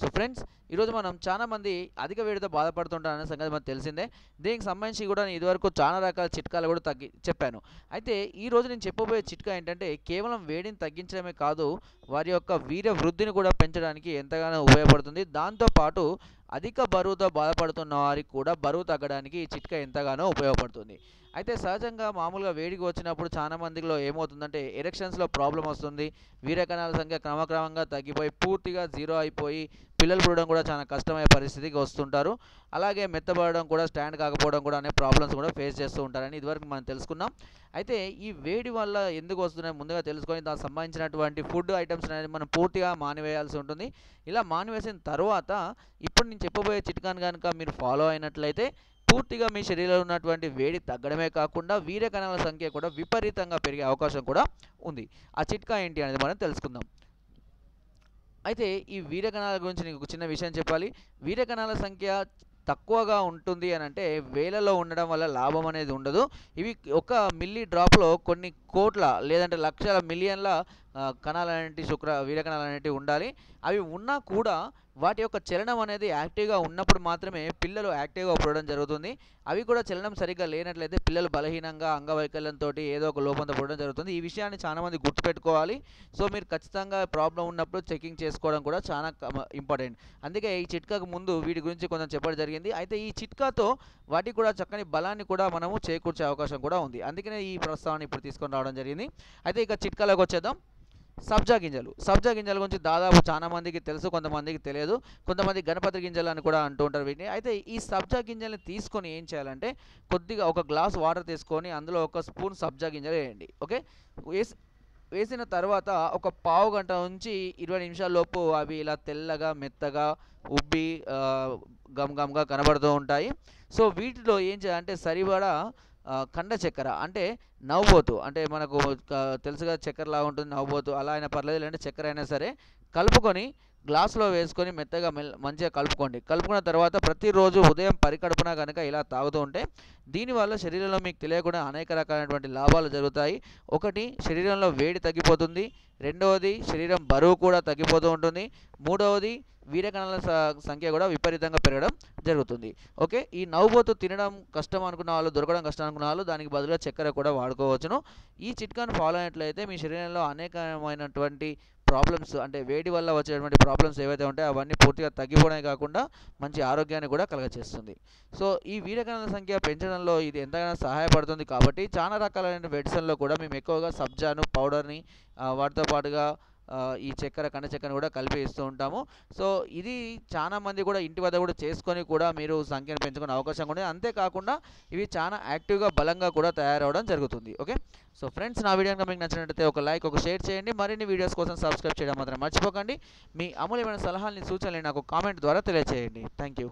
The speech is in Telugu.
సో ఫ్రెండ్స్ ఈరోజు మనం చాలా మంది అధిక వేడితో బాధపడుతుంటారనే సంగతి మనకు తెలిసిందే. దీనికి సంబంధించి కూడా నేను ఇదివరకు చాలా రకాల చిట్కాలు కూడా తగ్గి చెప్పాను. అయితే ఈ రోజు నేను చెప్పబోయే చిట్కా ఏంటంటే కేవలం వేడిని తగ్గించడమే కాదు వారి యొక్క వీర్య వృద్ధిని కూడా పెంచడానికి ఎంతగానో ఉపయోగపడుతుంది. దాంతోపాటు అధిక బరువుతో బాధపడుతున్న వారికి కూడా బరువు తగ్గడానికి ఈ చిట్కా ఎంతగానో ఉపయోగపడుతుంది. అయితే సహజంగా మామూలుగా వేడికి వచ్చినప్పుడు చాలా మందిలో ఏమవుతుందంటే ఎరెక్షన్స్లో ప్రాబ్లం వస్తుంది. వీర్యకణాల సంఖ్య క్రమక్రమంగా తగ్గిపోయి పూర్తిగా జీరో అయిపోయి పిల్లలు పుడడం కూడా చాలా కష్టమయ్యే పరిస్థితికి వస్తుంటారు. అలాగే మెత్తబడడం కూడా స్టాండ్ కాకపోవడం కూడా అనే ప్రాబ్లమ్స్ కూడా ఫేస్ చేస్తూ ఉంటారని ఇదివరకు మనం తెలుసుకున్నాం. అయితే ఈ వేడి వల్ల ఎందుకు వస్తున్నాయి ముందుగా తెలుసుకొని దానికి సంబంధించినటువంటి ఫుడ్ ఐటమ్స్ అనేది మనం పూర్తిగా మానివేయాల్సి ఉంటుంది. ఇలా మానివేసిన తర్వాత ఇప్పుడు నేను చెప్పబోయే చిట్కాను కనుక మీరు ఫాలో అయినట్లయితే పూర్తిగా మీ శరీరంలో ఉన్నటువంటి వేడి తగ్గడమే కాకుండా వీర్య కణాల సంఖ్య కూడా విపరీతంగా పెరిగే అవకాశం కూడా ఉంది. ఆ చిట్కా ఏంటి అనేది మనం తెలుసుకుందాం. అయితే ఈ వీర్యకణాల గురించి నీకు ఒక చిన్న విషయం చెప్పాలి. వీర్యకణాల సంఖ్య తక్కువగా ఉంటుంది అని అంటే వేలలో ఉండడం వల్ల లాభం అనేది ఉండదు. ఇవి ఒక మిల్లీ డ్రాప్లో కొన్ని కోట్ల లేదంటే లక్షల మిలియన్ల కణాలు అనేటివి శుక్ర వీరకణాలు అనేటివి ఉండాలి. అవి ఉన్నా కూడా వాటి యొక్క చలనం అనేది యాక్టివ్గా ఉన్నప్పుడు మాత్రమే పిల్లలు యాక్టివ్గా పుడడం జరుగుతుంది. అవి కూడా చలనం సరిగ్గా లేనట్లయితే పిల్లలు బలహీనంగా అంగవైకల్యంతో ఏదో ఒక లోపంతో పుడడం జరుగుతుంది. ఈ విషయాన్ని చాలామంది గుర్తుపెట్టుకోవాలి. సో మీరు ఖచ్చితంగా ప్రాబ్లం ఉన్నప్పుడు చెకింగ్ చేసుకోవడం కూడా చాలా ఇంపార్టెంట్. అందుకే ఈ చిట్కాకు ముందు వీటి గురించి కొంచెం చెప్పడం జరిగింది. అయితే ఈ చిట్కాతో వాటికి కూడా చక్కని బలాన్ని కూడా మనము చేకూర్చే అవకాశం కూడా ఉంది. అందుకనే ఈ ప్రస్తావన ఇప్పుడు తీసుకొని రావడం జరిగింది. అయితే ఇక చిట్కాలోకి వచ్చేద్దాం. సబ్జా గింజలు. సబ్జా గింజల గురించి దాదాపు చాలా మందికి తెలుసు కొంతమందికి తెలియదు. కొంతమంది గణపతి గింజలు అని కూడా అంటూ ఉంటారు వీటిని. అయితే ఈ సబ్జా గింజల్ని తీసుకొని ఏం చేయాలంటే కొద్దిగా ఒక గ్లాస్ వాటర్ తీసుకొని అందులో ఒక స్పూన్ సబ్జా గింజలు వేయండి. ఓకే? వేసి వేసిన తర్వాత ఒక పావు గంట నుంచి ఇరవై నిమిషాల లోపు అవి ఇలా తెల్లగా మెత్తగా ఉబ్బి గమ్ గమ్గా కనబడుతూ ఉంటాయి. సో వీటిలో ఏం చేయాలంటే సరిపడా కండ చక్కెర అంటే నవ్వుబోతు. అంటే మనకు తెలుసుగా చక్కెర లాగా ఉంటుంది నవ్వుబోతు. అలా అయినా పర్లేదు లేదంటే చక్కెర అయినా సరే కలుపుకొని గ్లాసులో వేసుకొని మెత్తగా మంచిగా కలుపుకోండి. కలుపుకున్న తర్వాత ప్రతిరోజు ఉదయం పరికడుపున కనుక ఇలా తాగుతూ ఉంటే దీనివల్ల శరీరంలో మీకు తెలియకుండా అనేక రకాలైనటువంటి లాభాలు జరుగుతాయి. ఒకటి శరీరంలో వేడి తగ్గిపోతుంది. రెండవది శరీరం బరువు కూడా తగ్గిపోతూ ఉంటుంది. మూడవది వీర్యకణాల స- సంఖ్య కూడా విపరీతంగా పెరగడం జరుగుతుంది. ఓకే? ఈ నవ్వుబోతు తినడం కష్టం అనుకున్న వాళ్ళు దొరకడం కష్టం అనుకున్న వాళ్ళు దానికి బదులుగా చక్కెర కూడా వాడుకోవచ్చును. ఈ చిట్కాను ఫాలో అయినట్లయితే మీ శరీరంలో అనేకమైనటువంటి ప్రాబ్లమ్స్ అంటే వేడి వల్ల వచ్చేటువంటి ప్రాబ్లమ్స్ ఏవైతే ఉంటాయో అవన్నీ పూర్తిగా తగ్గిపోవడమే కాకుండా మంచి ఆరోగ్యాన్ని కూడా కలగచేస్తుంది. సో ఈ వీరకణాల సంఖ్య పెంచడంలో ఇది ఎంతగానో సహాయపడుతుంది కాబట్టి చాలా రకాలైన మెడిసిన్లో కూడా మేము ఎక్కువగా సబ్జాను పౌడర్ని వాటితో పాటుగా ఈ చక్కెర కండ చక్కెరను కూడా కలిపి ఇస్తూ ఉంటాము. సో ఇది చాలా మంది కూడా ఇంటి వద్ద కూడా చేసుకొని కూడా మీరు సంఖ్యను పెంచుకునే అవకాశం కూడా ఉంది. అంతేకాకుండా ఇవి చాలా యాక్టివ్గా బలంగా కూడా తయారవడం జరుగుతుంది. ఓకే? సో ఫ్రెండ్స్ నా వీడియో మీకు నచ్చినట్లయితే ఒక లైక్ ఒక షేర్ చేయండి. మరిన్ని వీడియోస్ కోసం సబ్స్క్రైబ్ చేయడం మాత్రం మర్చిపోకండి. మీ అమూల్యమైన సలహాలని సూచనలు నాకు కామెంట్ ద్వారా తెలియజేయండి థ్యాంక్ యూ